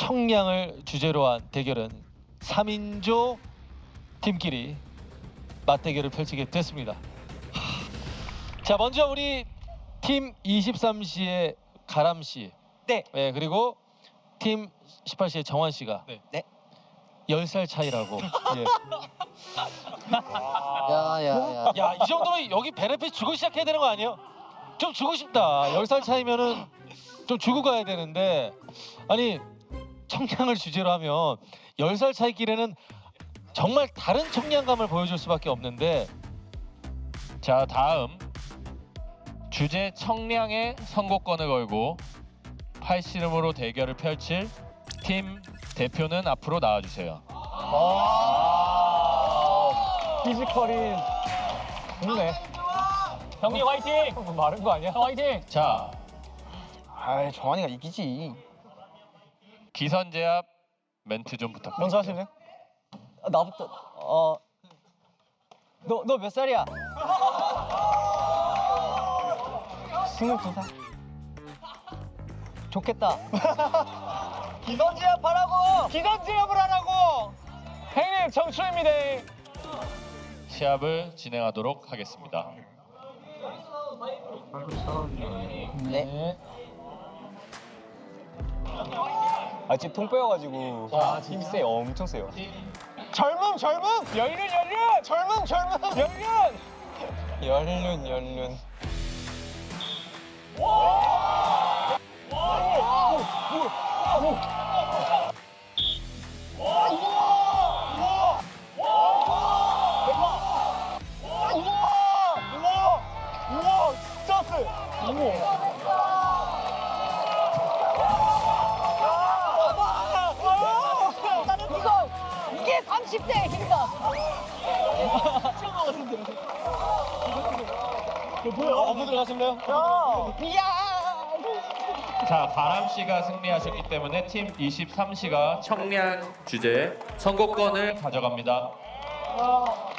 청량을 주제로 한 대결은 3인조 팀끼리 맞대결을 펼치게 됐습니다. 하, 자, 먼저 우리 팀 23시의 가람 씨. 네. 네, 그리고 팀 18시의 정환 씨가 네. 네. 10살 차이라고. 예. 야야야. 야, 이 정도면 여기 베네핏 주고 시작해야 되는 거 아니에요? 좀 주고 싶다. 10살 차이면은 좀 주고 가야 되는데 아니 청량을 주제로 하면 10살 차이끼리는 정말 다른 청량감을 보여줄 수밖에 없는데 자 다음 주제 청량의 선곡권을 걸고 팔씨름으로 대결을 펼칠 팀 대표는 앞으로 나와주세요. 피지컬이 좋네. 형님 화이팅! 마른 거 아니야? 형 화이팅! 자 아이 정환이가 이기지. 기선 제압 멘트 좀 부탁드립니다. 먼저 하실래? 아, 나부터 어. 너 너 몇 살이야? 스물두 살. 좋겠다. 기선 제압 하라고. 기선 제압을 하라고. 형님 청춘입니다. 시합을 진행하도록 하겠습니다. 네. 아 지금 통 빼어가지고 힘세 엄청 세요. 젊음 젊음 연륜 연륜! 젊음 젊음 연륜! 연륜 연륜. 이거 이게 30대의 힘이다. 어부 들어가실래요? 자 바람 씨가 승리하셨기 때문에 팀 23시가 청량 주제 선곡권을 가져갑니다.